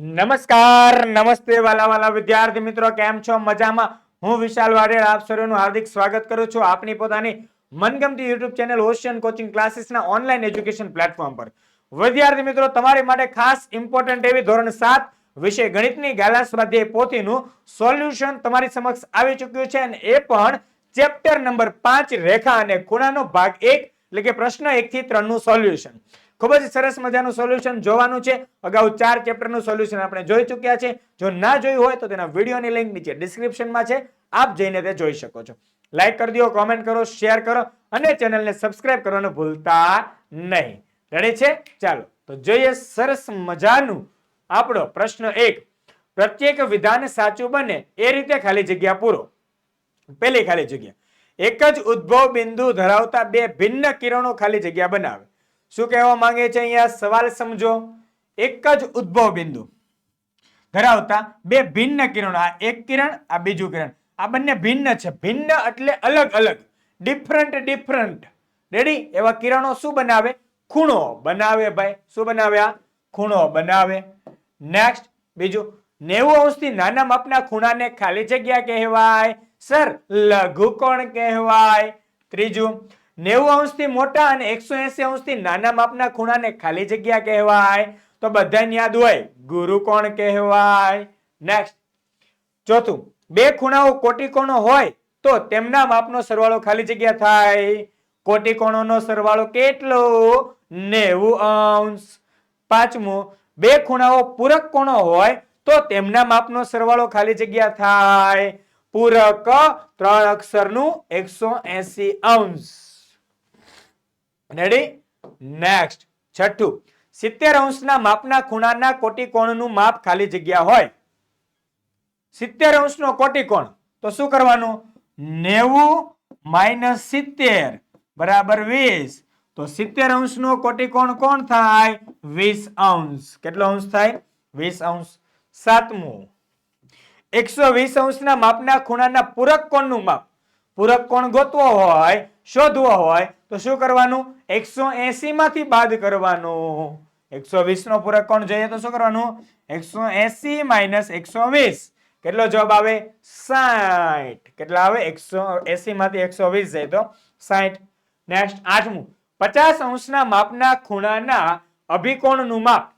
નમસ્કાર, નમસ્તે વાલા વાલા વિદ્યાર્થી મિત્રો, કેમ છો? મજામાં? હું વિશાલ વાડેર આપ સર્વેનું હાર્દિક સ્વાગત કરું છું આપની પોતાની મનગમતી યુટ્યુબ ચેનલ ઓશિયન કોચિંગ ક્લાસીસના ઓનલાઈન એજ્યુકેશન પ્લેટફોર્મ પર. વિદ્યાર્થી મિત્રો, તમારી માટે ખાસ ઇમ્પોર્ટન્ટ એવી ધોરણ સાત વિષય ગણિતની ગાલા સ્વાધ્યાય પોથીનું સોલ્યુશન તમારી સમક્ષ આવી ચૂક્યું છે અને એ પણ ચેપ્ટર નંબર પાંચ રેખા અને ખૂણાનો ભાગ એક, એટલે કે પ્રશ્ન એક થી ત્રણનું સોલ્યુશન. ખૂબ જ સરસ મજાનું સોલ્યુશન જોવાનું છે. અગાઉ ચાર ચેપ્ટરનું સોલ્યુશન આપણે જોઈ ચૂક્યા છે. જો ના જોયું હોય તો તેના વિડીયોની લિંક નીચે ડિસ્ક્રિપ્શનમાં છે. આપ જઈને તે જોઈ શકો છો. લાઇક કરી દો કોમેન્ટ કરો શેર કરો અને ચેનલને સબસ્ક્રાઇબ કરવાનું ભૂલતા નહીં. રેડી છે? ચાલો, તો જોઈએ સરસ મજાનું આપણો પ્રશ્ન એક. પ્રત્યેક વિધાન સાચું બને એ રીતે ખાલી જગ્યા પૂરો. પેલી ખાલી જગ્યા. એક જ ઉદ્ભવ બિંદુ ધરાવતા બે ભિન્ન કિરણો ખાલી જગ્યા બનાવે. શું કહેવા માંગે છે અહીંયા? સવાલ સમજો. એક જ ઉદ્ભવ બિંદુ. ધરાવતા બે ભિન્ન કિરણો. આ એક કિરણ, આ બીજું કિરણ. આ બંને ભિન્ન છે. ભિન્ન એટલે અલગ અલગ. ડિફરન્ટ ડિફરન્ટ રેડી એવા કિરણો શું બનાવે? ખૂણો બનાવે ભાઈ. શું બનાવે આ? ખૂણો બનાવે. નેક્સ્ટ બીજું. નેવું અંશથી નાના માપના ખૂણાને ખાલી જગ્યા કહેવાય. સર, લઘુકોણ કહેવાય. ત્રીજું નેવું અંશથી મોટા અને એકસો એસી અંશથી નાના માપના ખૂણાને ખાલી જગ્યા કહેવાય. તો બધાને યાદ હોય, ગુરુ કોણ કહેવાય? નેક્સ્ટ ચોથું. બે ખૂણાઓ કોટિકોણો હોય, તો તેમના માપનો સરવાળો ખાલી જગ્યા થાય. કોટિકોણોનો સરવાળો કેટલો? નેવું અંશ. પાંચમું. બે ખૂણાઓ પૂરક કોણો હોય, તો તેમના માપનો સરવાળો ખાલી જગ્યા થાય. પૂરક ત્રણ અક્ષરનું એકસો એસી અંશ. રેડી નેક્સ્ટ છઠ્ઠું. સિત્તેર અંશના માપના ખૂણાના કોટિકોણનું માપ ખાલી જગ્યા હોય. સિત્તેર અંશનો કોટિકોણ. તો શું કરવાનું? નેવું માઇનસ સિત્તેર બરાબર વીસ. તો સિત્તેર અંશનો કોટિકોણ કોણ થાય? વીસ અંશ. કેટલો અંશ થાય? વીસ અંશ સાતમું. એકસો વીસ અંશના માપના ખૂણાના પૂરક કોણનું માપ. પૂરક કોણ ગોતવો હોય? શોધવો હોય, તો શું કરવાનું? એકસો એસી માંથી બાદ કરવાનું. એકસો વીસ નો પૂરક કોણ જોઈએ તો શું કરવાનું? એકસો એસી માઇનસ એકસો વીસ. કેટલો જવાબ આવે? સાઠ કેટલા આવે? એકસો એસી માંથી એકસો વીસ જાય તો સાઠ નેક્સ્ટ આઠમું. પચાસ અંશના માપના ખૂણાના અભિકોણનું માપ.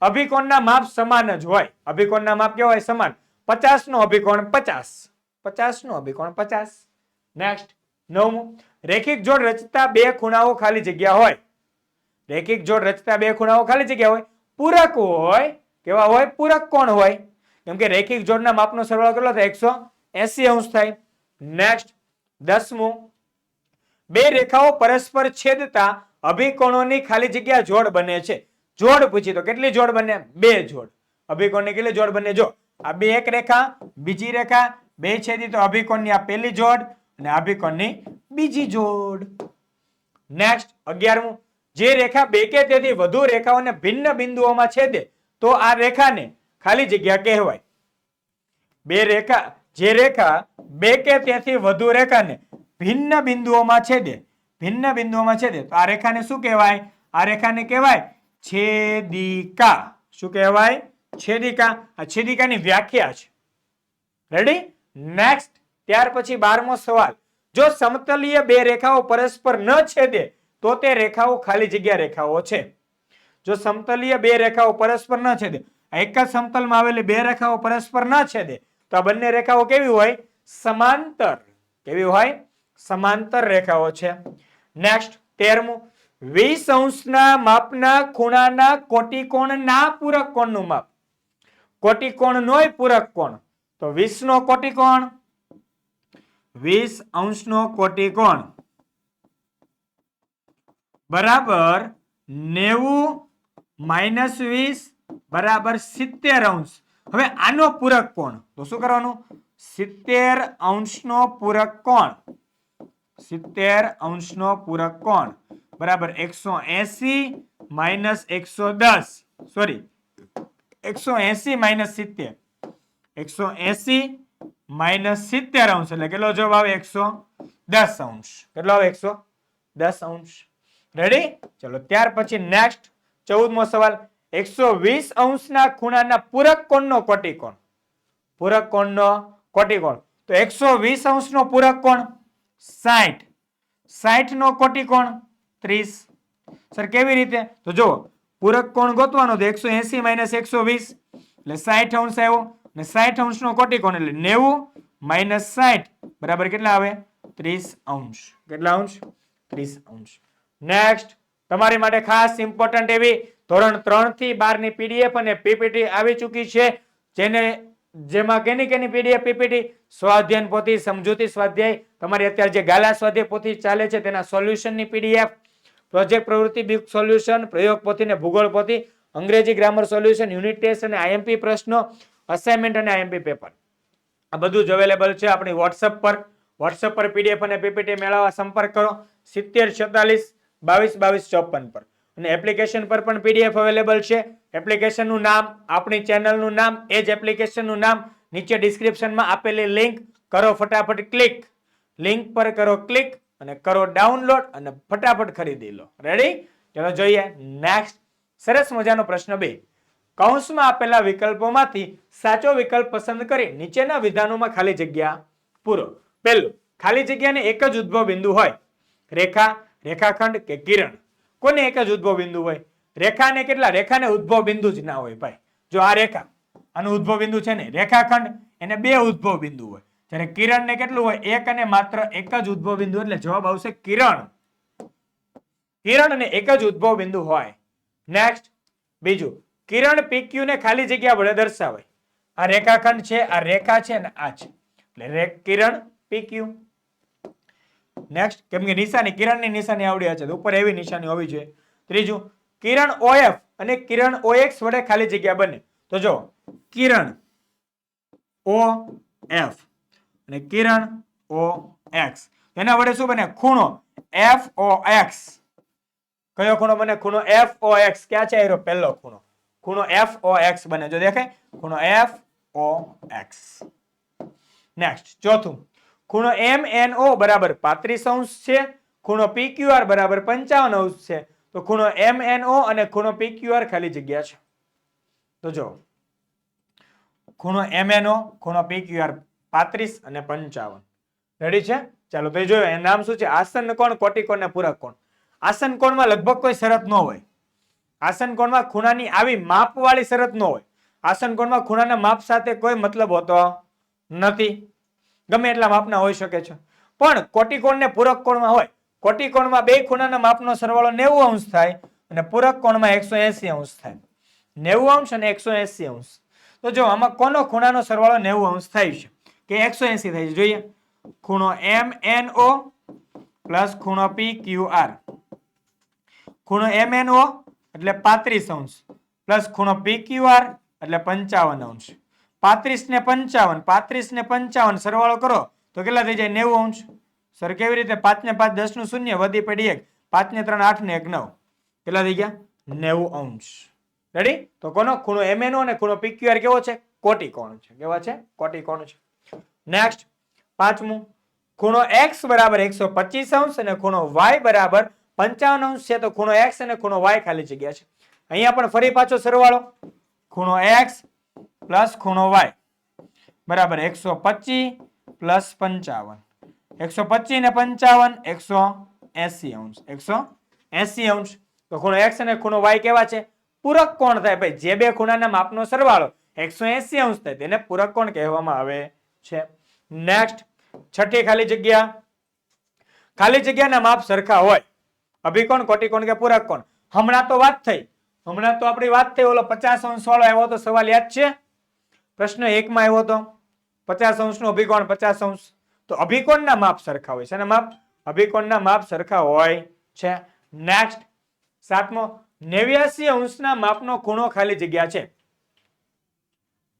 અભિકોણના માપ સમાન જ હોય. અભિકોણના માપ કેવા હોય? સમાન. પચાસ નો અભિકોણ પચાસ. પચાસ નો અભિકોણ પચાસ. નેક્સ્ટ નવમું, રેખિક જોડ રચતા બે ખૂણાઓ ખાલી જગ્યા હોય. રેખિક જોડ રચતા બે ખૂણાઓ ખાલી જગ્યા હોય. પૂરક હોય, કેવા હોય? પૂરક કોણ હોય? કેમ કે રેખિક જોડના માપનો સરવાળો કેટલો થાય? એકસો એસી અંશ થાય. નેક્સ્ટ દસમું, બે રેખાઓ પરસ્પર છેદતા અભિકોણોની ખાલી જગ્યા જોડ બને છે. જોડ પૂછી તો કેટલી જોડ બને? બે જોડ. અભિકોણની કેટલી જોડ બને? જો, આ બે એક રેખા, બીજી રેખા, બે છેદી તો અભિકોણની આ પહેલી જોડ અને અભિકોણની બીજી જોડ. નેક્સ્ટ અગિયારમું. જે રેખા બે કે તેથી વધુ રેખાઓને ભિન્ન બિંદુઓમાં છેદે, તો આ રેખાને ખાલી જગ્યા કહેવાય. બે રેખા, જે રેખા બે કે તેથી વધુ રેખાને ભિન્ન બિંદુઓમાં છેદે, ભિન્ન બિંદુઓમાં છેદે, તો આ રેખાને શું કહેવાય? આ રેખાને કહેવાય છેદિકા. શું કહેવાય? છેદિકા. આ છેદિકાની વ્યાખ્યા છે. રેડી નેક્સ્ટ ત્યાર પછી બારમો સવાલ, જો સમતલીય બે રેખાઓ પરસ્પર ન છેદે, તો તે રેખાઓ ખાલી જગ્યા રેખાઓ છે. જો સમતલીય બે રેખાઓ પરસ્પર ન છેદે એક જ સમતલમાં આવેલી બે રેખાઓ પરસ્પર ન છેદે, તો આ બંને રેખાઓ કેવી હોય? સમાંતર. કેવી હોય? સમાંતર રેખાઓ છે. નેક્સ્ટ તેરમું. વીસ અંશના માપના ખૂણાના કોટિકોણના પૂરક કોણનું માપ. કોટિકોણ નોય પૂરક કોણ? તો વીસ નો કોટિકોણ. વીસ અંશનો કોટિકોણ બરાબર નેવું માઇનસ વીસ બરાબર સિત્તેર અંશ. હવે આનો પૂરક કોણ? તો શું કરવાનું? સિત્તેર અંશનો પૂરક કોણ? સિત્તેર અંશનો પૂરક કોણ? બરાબર એકસો એસી માઇનસ એકસો દસ. સોરી, એકસો એસી માઇનસ સિત્તેર. એકસો એસી માઇનસ સિત્તેર અંશ એટલે કેટલો જવાબ આવે? એકસો દસ અંશ. કેટલો આવે? એકસો દસ અંશ. રેડી ચલો, ત્યાર પછી નેક્સ્ટ ચૌદમો સવાલ. એકસો વીસ અંશના ખૂણાના પૂરક કોણનો કોટિકોણ? પૂરક કોણનો કોટિકોણ. તો એકસો વીસ અંશનો પૂરક કોણ? સાઠ સાઠ નો કોટિકોણ? ત્રીસ. સર, કેવી રીતે? તો જો પૂરક કોણ ગોતવાનો તો એકસો એસી માઇનસ એકસો વીસ. એટલે સાઠ અંશ આવ્યો. ને સાઠ અંશનો કોટિકોણ એટલે નેવું માઇનસ સાઠ બરાબર કેટલા આવે? ત્રીસ અંશ. કેટલા અંશ? ત્રીસ અંશ. નેક્સ્ટ તમારી માટે ખાસ ઇમ્પોર્ટન્ટ એવી ધોરણ ત્રણથી બારની પીડીએફ અને પીપીટી આવી ચૂકી છે, જેને જેમાં કેની કેની પીડીએફ પીપીટી સ્વાધ્યાયન પોથી સમજૂતી સ્વાધ્યાય. તમારી અત્યારે જે ગાલા સ્વાધ્યાય પોથી ચાલે છે, તેના સોલ્યુશનની પીડીએફ પ્રોજેક્ટ પ્રવૃત્તિ બિગ સોલ્યુશન પ્રયોગ પોથી ને ભૂગોળ પોથી. અંગ્રેજી ગ્રામર સોલ્યુશન યુનિટ ટેસ્ટ અને આઈએમપી પ્રશ્નો. અસાઇનમેન્ટ અને આઈએમપી પેપર આ બધું જ અવેલેબલ છે આપણી વોટ્સઅપ પર. વોટ્સઅપ પર પીડીએફ અને પીપીટી મેળવવા સંપર્ક કરો. સિત્તેર છેતાલીસ બાવીસ બાવીસ ચોપન પર. અને એપ્લિકેશન પર પણ પીડીએફ અવેલેબલ છે. એપ્લિકેશનનું નામ, આપણી ચેનલનું નામ, એ જ એપ્લિકેશનનું નામ, નીચે ડિસ્ક્રિપ્શનમાં આપેલી લિંક કરો ફટાફટ ક્લિક લિંક પર કરો ક્લિક અને કરો ડાઉનલોડ અને ફટાફટ ખરીદી લો. રેડી ચલો જોઈએ. નેક્સ્ટ સરસ મજાનો પ્રશ્ન બે. કૌંસમાં આપેલા વિકલ્પોમાંથી સાચો વિકલ્પ પસંદ કરી નીચેના વિધાનોમાં ખાલી જગ્યા પૂરો. પહેલું, ખાલી જગ્યાને એક જ ઉદ્ભવ બિંદુ હોય. રેખા, રેખાખંડ કે કિરણ? કોને એક જ ઉદ્ભવ બિંદુ હોય? રેખાને કેટલા? રેખાને ઉદ્ભવ બિંદુ જ ના હોય ભાઈ. જો આ રેખા, આનું ઉદ્ભવ બિંદુ છે ને, રેખાખંડ, એને બે ઉદ્ભવ બિંદુ હોય. જ્યારે કિરણને કેટલું હોય? એક અને માત્ર એક જ ઉદ્ભવ બિંદુ, એટલે જવાબ આવશે કિરણ. કિરણ અને એક જ ઉદ્ભવ બિંદુ હોય. નેક્સ્ટ બીજું કિરણ પીક્યુને ને ખાલી જગ્યા વડે દર્શાવાય. આ રેખાખંડ છે, આ રેખા છે અને આ છે. એટલે કિરણ પીક્યુ. નેક્સ્ટ કેમ કે નિશાની, કિરણની નિશાની આવડી છે ઉપર એવી નિશાની હોવી જોઈએ. ત્રીજું, કિરણ ઓએફ અને કિરણ ઓએક્સ વડે ખાલી જગ્યા બને. તો જો કિરણ ઓ એફ અને કિરણ ઓ એક્સ એના વડે શું બને? ખૂણો એફ ઓ એક્સ. કયો ખૂણો બને? ખૂણો એફ ઓ એક્સ. ક્યાં છે? એરો પહેલો ખૂણો. ખૂણો FOX બને. જો દેખાય? ખૂણો FOX નેક્સ્ટ ચોથું. ખૂણો MNO બરાબર 35 અંશ છે. ખૂણો PQR બરાબર 55 અંશ છે. તો ખૂણો MNO અને ખૂણો PQR ખાલી જગ્યા છે. તો જો ખૂણો MNO ખૂણો PQR 35 અને 55 રેડી છે? ચાલો તો એ જોયો. એનું નામ શું છે? આસન કોણ? કોટિકોણ પૂરક કોણ આસન કોણમાં લગભગ કોઈ શરત ન હોય. આસન કોણમાં ખૂણાની આવી માપવાળી શરત ન હોય. આસન કોણમાં ખૂણાના માપ સાથે કોઈ મતલબ હોતો નથી. ગમે એટલા માપના હોઈ શકે છે. પણ કોટિકોણને પૂરક કોણમાં હોય. કોટિકોણમાં બે ખૂણાના માપનો સરવાળો નેવું અંશ થાય અને પૂરક કોણમાં એકસો એસી અંશ થાય. નેવું અંશ અને એકસો એસી અંશ. તો જો આમાં કોનો ખૂણાનો સરવાળો નેવું અંશ થાય છે? કે એકસો એસી થાય છે? જોઈએ. ખૂણો એમ એન ઓ પ્લસ ખૂણો પી ક્યુ આર. ખૂણો એમ એન ઓ એટલે પાંત્રીસ અંશ. પ્લસ ખૂણો પીક્યુઆર એટલે પંચાવન અંશ. પાંત્રીસ ને પંચાવન, પાંત્રીસ ને પંચાવન સરવાળો કરો, તો કેટલા થઈ જાય નેવું અંશ? સર, કેવી રીતે પાંચ ને પાંચ દસનું શૂન્ય વધી પડી એક, પાંચ ને ત્રણ આઠ ને એક નવ. કેટલા થઈ ગયા? નેવું અંશ. રેડી તો કોનો? ખૂણો એમએનઓ અને ખૂણો પીક્યુઆર કેવો છે? કોટી કોણ છે. કેવા છે? કોટી કોણ છે. નેક્સ્ટ પાંચમું. ખૂણો એક્સ બરાબર એકસો પચીસ અંશ અને ખૂણો વાય બરાબર પંચાવન અંશ છે તો ખૂણો એક્સ અને ખૂણો વાય ખાલી જગ્યા છે. અહીંયા પણ ફરી પાછો સરવાળો. ખૂણો એક્સ પ્લસ ખૂણો વાય બરાબર, એકસો પચીસ પ્લસ પંચાવન. એકસો પચીસ ને પંચાવન, એકસો એસી અંશ. એકસો એસી અંશ. તો ખૂણો એક્સ અને ખૂણો વાય કેવા છે? પૂરક કોણ થાય? ભાઈ, જે બે ખૂણાના માપનો સરવાળો, એકસો એસી અંશ થાય, તેને પૂરક કોણ કહેવામાં આવે છે? નેક્સ્ટ છઠ્ઠી ખાલી જગ્યા. ખાલી જગ્યાના માપ સરખા હોય. અભિકોણ, કોટિકોણ કે પૂરક કોણ હમણાં તો વાત થઈ. હમણાં તો આપણી વાત થઈ. ઓલો પચાસ અંશ વાળો આવ્યો તો સવાલ યાદ છે? પ્રશ્ન એકમાં આવ્યો તો? પચાસ અંશનો અભિકોણ, પચાસ અંશ. તો અભિકોણના માપ સરખા હોય છે. અને માપ? અભિકોણના માપ સરખા હોય છે. નેક્સ્ટ સાતમો, નેવ્યાસી અંશના માપનો ખૂણો ખાલી જગ્યા છે.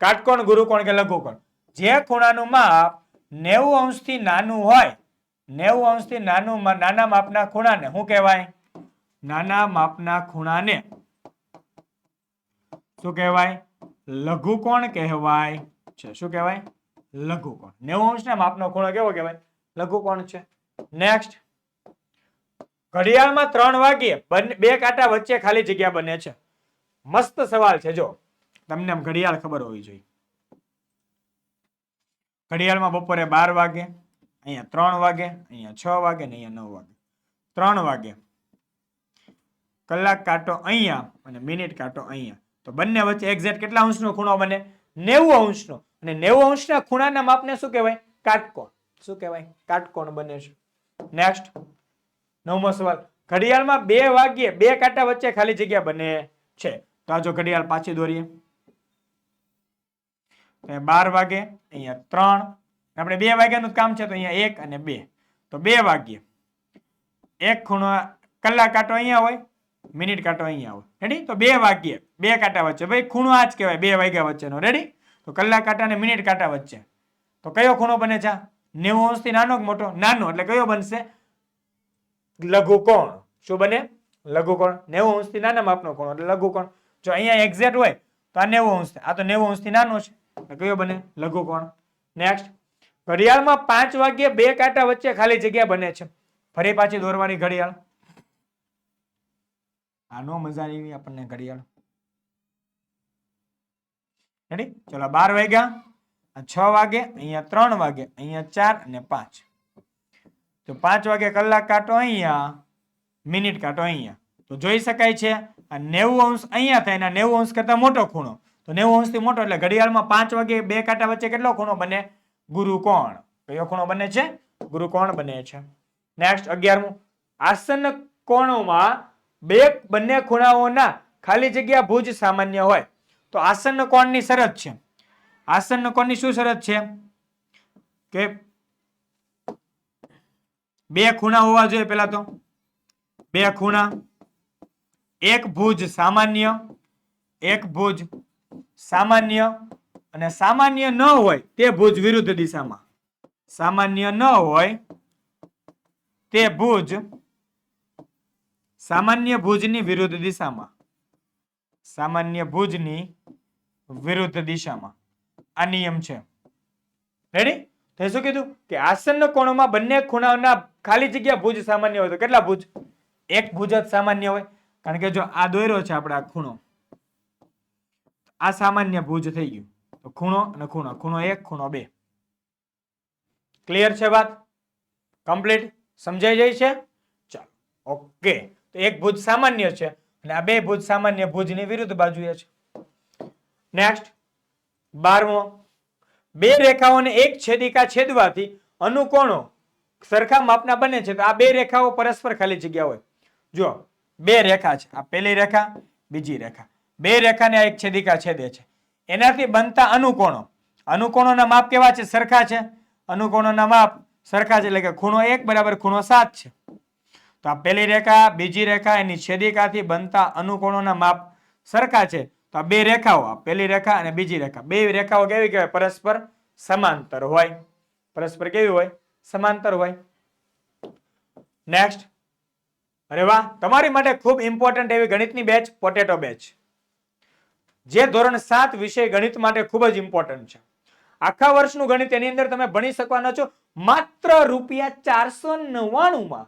કાટકોણ, ગુરુકોણ કે લઘુકોણ? જે ખૂણાનું માપ નેવું અંશથી નાનું હોય નેવું અંશથી નાનું નાના માપના ખૂણાને શું કહેવાય? નાના માપના ખૂણાને શું કહેવાય? લઘુકોણ કહેવાય છે. શું કહેવાય? લઘુકોણ. નેવું અંશના માપનો ખૂણો કેવો કહેવાય? લઘુકોણ છે. નેક્સ્ટ ઘડિયાળમાં ત્રણ વાગ્યે બે કાંટા વચ્ચે ખાલી જગ્યા બને છે. મસ્ત સવાલ છે. જો, તમને આમ ઘડિયાળ ખબર હોવી જોઈએ. ઘડિયાળમાં બપોરે બાર વાગે અહીંયા ત્રણ વાગે, અહીંયા છ વાગે ને અહીંયા નવ વાગે. ત્રણ વાગે. કલાક કાંટો અહીંયા અને મિનિટ કાંટો અહીંયા. તો બંને વચ્ચે એક્ઝેક્ટ કેટલા અંશનો ખૂણો બને? નેવું અંશનો. અને નેવું અંશના ખૂણાના માપને શું કહેવાય? કાટકોણ શું કહેવાય? કાટકોણ બને છે. નેક્સ્ટ નવમો સવાલ. ઘડિયાળમાં બે વાગ્યે બે કાંટા વચ્ચે ખાલી જગ્યા બને છે. તો આ જો ઘડિયાળ પાછી દોરીએ. બાર વાગે, અહીંયા ત્રણ આપણે બે વાગ્યાનું કામ છે, તો અહીંયા એક અને બે. તો બે વાગ્યે. એક ખૂણો કલાક કાંટો અહીંયા હોય, મિનિટ કાંટો અહીંયા હોય. રેડી તો બે વાગ્યે. બે કાંટા વચ્ચે. ભાઈ, ખૂણો આ જ કહેવાય, બે વાગ્યા વચ્ચેનો. રેડી તો કલાક કાંટા અને મિનિટ કાંટા વચ્ચે. તો કયો ખૂણો બને છે? નેવું અંશથી નાનો મોટો? નાનો. એટલે કયો બનશે? લઘુકોણ. શું બને? લઘુકોણ. નેવું અંશથી નાના માપનો કોણ એટલે લઘુકોણ. જો અહીંયા એક્ઝેક્ટ હોય, તો આ નેવું અંશ. આ તો નેવું અંશથી નાનો છે. કયો બને? લઘુકોણ. નેક્સ્ટ ઘડિયાળમાં પાંચ વાગ્યે બે કાંટા વચ્ચે ખાલી જગ્યા બને છે. ફરી પાછી દોરવાની ઘડિયાળ. આ નો મજા આવી આપણને ઘડિયાળ. રેડી ચલો, બાર વાગ્યા. છ વાગે, અહીંયા ત્રણ વાગે, અહીંયા ચાર અને પાંચ. તો પાંચ વાગે કલાક કાંટો અહીંયા, મિનિટ કાંટો અહીંયા. તો જોઈ શકાય છે, આ નેવું અંશ અહીંયા થાય ને નેવું અંશ કરતા મોટો ખૂણો. તો નેવું અંશથી મોટો એટલે ઘડિયાળમાં પાંચ વાગે બે કાંટા વચ્ચે કેટલો ખૂણો બને? ગુરુકોણ કયો ખૂણો બને છે. ગુરુકોણ બને છે? નેક્સ્ટ અગિયારમું. આસન કોણોમાં બે બંને ખૂણાઓના ખાલી જગ્યા ભુજ સામાન્ય હોય. તો આસન કોણની શરત છે. આસન કોણની શું શરત છે? કે બે ખૂણા હોવા જોઈએ પેલા તો. બે ખૂણા. એક ભુજ સામાન્ય, એક ભુજ સામાન્ય અને સામાન્ય ન હોય તે ભુજ વિરુદ્ધ દિશામાં. સામાન્ય ન હોય તે ભુજ સામાન્ય ભુજની વિરુદ્ધ દિશામાં. સામાન્ય ભુજની વિરુદ્ધ દિશામાં. આ નિયમ છે. રેડી તો શું કીધું? કે આસન કોણોમાં બંને ખૂણાઓના ખાલી જગ્યા ભુજ સામાન્ય હોય તો કેટલા ભુજ? એક ભુજ જ સામાન્ય હોય. કારણ કે જો આ દોર્યો છે આપણે આ ખૂણો આ સામાન્ય ભુજ થઈ ગયું. ખૂણો અને ખૂણો. ખૂણો એક, ખૂણો બે. ક્લિયર છે વાત? કમ્પ્લીટ સમજાઈ જાય છે? ચાલો. ઓકે તો એક ભુજ સામાન્ય છે અને આ બે ભુજ સામાન્ય ભુજની વિરુદ્ધ બાજુએ છે. નેક્સ્ટ બારમો. બે રેખાઓને એક છેદિકા છેદવાથી અનુકોણો સરખા માપના બને છે. તો આ બે રેખાઓ પરસ્પર ખાલી જગ્યા હોય. જો બે રેખા છે. આ પહેલી રેખા, બીજી રેખા. બે રેખાને આ એક છેદિકા છેદે છે. એનાથી બનતા અનુકોણો. અનુકોણોના માપ કેવા છે? સરખા છે? અનુકોણોના માપ સરખા છે એટલે કે ખૂણો એક બરાબર ખૂણો સાત છે. તો આ પહેલી રેખા, બીજી રેખા, એની છેદિકાથી બનતા અનુકોણોના માપ સરખા છે. તો આ બે રેખાઓ, આ પહેલી રેખા અને બીજી રેખા. બે રેખાઓ કેવી કહેવાય? પરસ્પર સમાંતર હોય. પરસ્પર કેવી હોય? સમાંતર હોય. નેક્સ્ટ અરે વાહ! તમારી માટે ખૂબ ઇમ્પોર્ટન્ટ એવી ગણિતની બેચ પોટેટો બેચ જે ધોરણ સાત વિષય ગણિત માટે ખૂબ જ ઇમ્પોર્ટન્ટ છે. આખા વર્ષનું ગણિત એની અંદર તમે ભણી શકવાના છો, માત્ર રૂપિયા ચારસો નવ્વાણુંમાં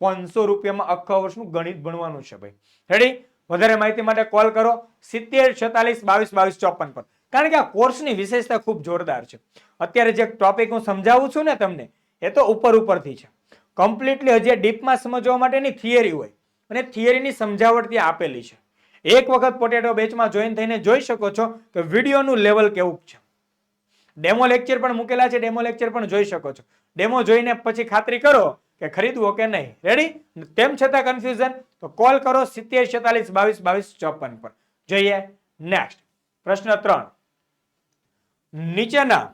પાંચસો રૂપિયામાં આખા વર્ષનું ગણિત ભણવાનું છે ભાઈ. રેડી વધારે માહિતી માટે કોલ કરો, સિત્તેર, છેતાલીસ, બાવીસ બાવીસ, ચોપન પર. કારણ કે આ કોર્સની વિશેષતા ખૂબ જોરદાર છે. અત્યારે જે ટોપિક હું સમજાવું છું ને તમને, એ તો ઉપર ઉપરથી છે. કમ્પ્લીટલી હજી ડીપમાં સમજવા માટેની થિયરી હોય. અને થિયરીની સમજાવટ ત્યાં આપેલી છે. એક વખત પોટેટો બેચમાં જોઈન થઈને જોઈ શકો છો કે વિડીયોનું લેવલ કેવું છે. ડેમો લેક્ચર પણ મૂકેલા છે ડેમો લેક્ચર પણ જોઈ શકો છો. ડેમો જોઈને પછી ખાતરી કરો કે ખરીદવો કે નહીં. રેડી તેમ છતાં કન્ફ્યુઝન તો કોલ કરો સિત્તેર છેતાલીસ બાવીસ બાવીસ ચોપન પર. જોઈએ નેક્સ્ટ પ્રશ્ન ત્રણ. નીચેના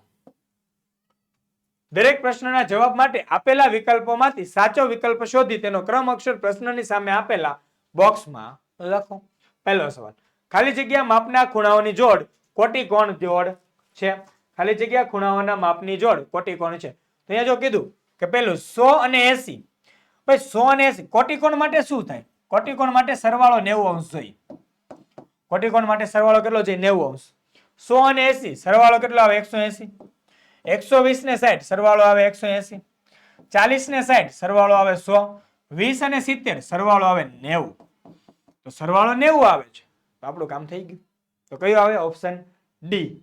દરેક પ્રશ્નના જવાબ માટે આપેલા વિકલ્પોમાંથી સાચો વિકલ્પ શોધી તેનો ક્રમ અક્ષર પ્રશ્નની સામે આપેલા બોક્સમાં લખો. પહેલો સવાલ. ખાલી જગ્યા માપના ખૂણાઓની જોડ કોટી કોણ જોડ છે? ખાલી જગ્યા ખૂણાઓના માપની જોડ કોટી કોણ છે? તો અહીંયા જો કીધું કે પેલું સો અને એસી. ભાઈ સો અને એસી. કોટિકોણ માટે શું થાય? કોટિકોણ માટે સરવાળો નેવું અંશ જોઈએ. કોટિકોણ માટે સરવાળો કેટલો જોઈએ? નેવું અંશ. સો અને એસી. સરવાળો કેટલો આવે? એકસો એસી. એકસો વીસ ને સાઠ. સરવાળો આવે એકસો એસી. ચાલીસ ને સાઠ. સરવાળો આવે સો. વીસ અને સિત્તેર. સરવાળો આવે નેવું. તો સરવાળો નેવું આવે છે. તો આપણું કામ થઈ ગયું. તો કયું આવે? ઓપ્શન ડી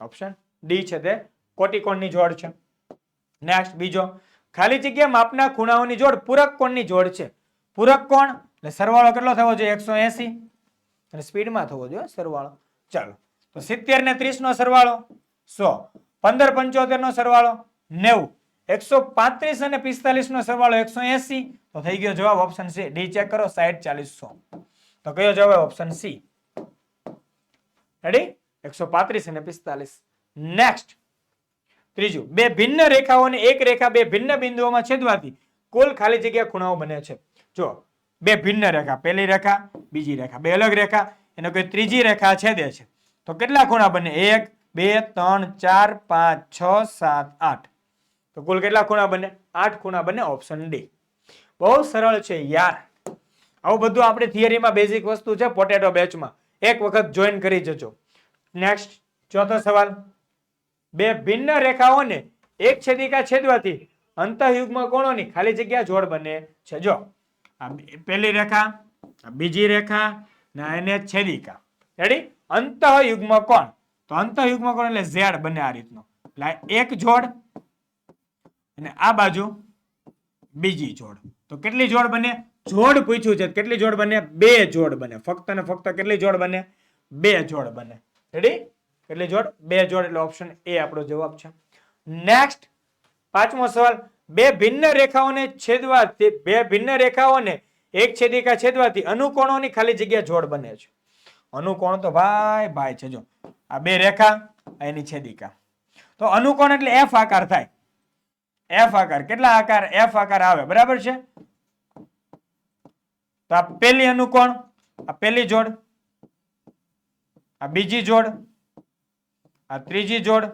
ઓપ્શન ડી છે તે કોટિકોણની જોડ છે. નેક્સ્ટ બીજો. ખાલી જગ્યા માપના ખૂણાઓની જોડ પૂરક કોણની જોડ છે. પૂરક કોણ? એટલે સરવાળો કેટલો થવો જોઈએ? એકસો એસી. અને સ્પીડમાં થવો જોઈએ સરવાળો. ચાલો. તો સિત્તેર ને ત્રીસ નો સરવાળો. સો. પંદર પંચોતેર નો સરવાળો. નેવું. એકસો પાંત્રીસ અને પિસ્તાલીસ નો સરવાળો એકસો એસી. તો થઈ ગયો જવાબ ઓપ્શન સી ડી ચેક કરો, સાઈઠ, ચાલીસો. તો કયો જવાબ ઓપ્શન સી રેડી એકસો પાંત્રીસ અને પિસ્તાલીસ. નેક્સ્ટ ત્રીજું. બે ભિન્ન રેખાઓને એક રેખા બે ભિન્ન બિંદુઓમાં છેદવાથી કુલ ખાલી જગ્યા ખૂણાઓ બને છે. જો બે ભિન્ન રેખા. પહેલી રેખા, બીજી રેખા. બે અલગ રેખા. એનો કોઈ ત્રીજી રેખા છેદે છે. તો કેટલા ખૂણા બને? એક, બે, ત્રણ, ચાર, પાંચ, છ, સાત, આઠ. તો કુલ કેટલા ખૂણા બને? આઠ ખૂણા બને ઓપ્શન ડી બહુ સરળ છે યાર. આવું બધું આપણે થિયરીમાં બેઝિક વસ્તુ છે પોટેટો બેચમાં એક વખત જોઈન કરી જજો. નેક્સ્ટ ચોથો સવાલ. બે ભિન્ન રેખાઓને એક છેદિકા છેદવાથી અંતઃયુગ્મ કોણોની ખાલી જગ્યા જોડ બને છે. જો, આ પહેલી રેખા બીજી રેખા, ને એને છેદિકા. રેડી અંતઃયુગ્મ કોણ. તો અંતઃયુગ્મ કોણ એટલે ઝેડ બને આ રીતનો. એટલે એક જોડ અને આ બાજુ બીજી જોડ. તો કેટલી જોડ બને? જોડ પૂછ્યું છે. કેટલી જોડ બને? બે જોડ બને. ફક્ત ને ફક્ત કેટલી જોડ બને? બે જોડ બને. રેડી કેટલી જોડ? બે જોડ એટલે ઓપ્શન એ આપણો જવાબ છે. નેક્સ્ટ પાંચમો સવાલ. બે ભિન્ન રેખાઓને છેદવાથી, બે ભિન્ન રેખાઓને એક છેદિકા છેદવાથી અનુકોણોની ખાલી જગ્યા જોડ બને છે. અનુકોણ તો ભાઈ ભાઈ છે. જો, આ બે રેખા એની છેદિકા. તો અનુકોણ એટલે એફ આકાર થાય. એફ આકાર. કેટલા આકાર? એફ આકાર આવે. બરાબર છે? તો આ પેલી અનુકોણ, આ પેલી જોડ, આ બીજી જોડ, આ ત્રીજી જોડ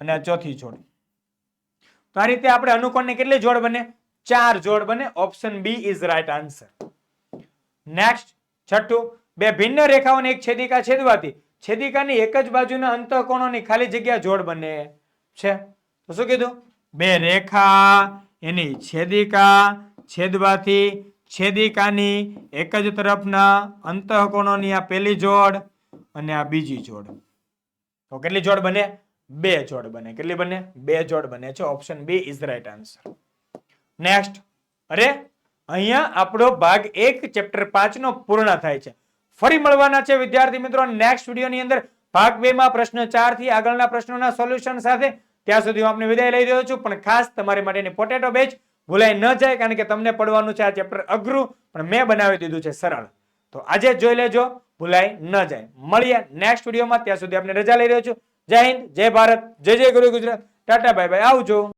અને આ ચોથી જોડ. તો આ રીતે આપણે અનુકોણની કેટલી જોડ બને? ચાર જોડ બને. Option B is right answer next છઠ્ઠું. બે ભિન્ન રેખાઓને એક છેદિકા છેદવાથી છેદિકાની એક જ બાજુના અંતઃકોણોની ખાલી જગ્યા જોડ બને છે. શું કીધું? બે રેખા, એની છેદિકા, છેદવાથી છેદિકાની એક જ તરફના અંતઃકોણોની આ પહેલી જોડ અને આ બીજી જોડ. તો કેટલી જોડ બને? બે જોડ બને. કેટલી બને? બે જોડ બને છે. Option B is right answer next અરે, અહીંયા આપણો ભાગ એક ચેપ્ટર પાંચ નો પૂર્ણ થાય છે. ફરી મળવાના છે, વિદ્યાર્થી મિત્રો. નેક્સ્ટ વિડીયોની અંદર ભાગ બે માં પ્રશ્ન ચારથી આગળના પ્રશ્નોના સોલ્યુશન સાથે ત્યાં સુધી હું આપને વિદાય લઈ રહ્યો છું. પણ ખાસ તમારી માટેની પોટેટો બેચ ભૂલાઈ ન જાય, કારણ કે તમને પડવાનું છે આ ચેપ્ટર અઘરું, પણ મેં બનાવી દીધું છે સરળ. તો આજે જોઈ લેજો, ભૂલાઈ ન જાય. મળીએ નેક્સ્ટ વિડીયોમાં ત્યાં સુધી આપણે રજા લઈ રહ્યો છું. જય હિન્દ, જય ભારત, જય જય ગુરુ ગુજરાત. Tata, bye bye. આવજો.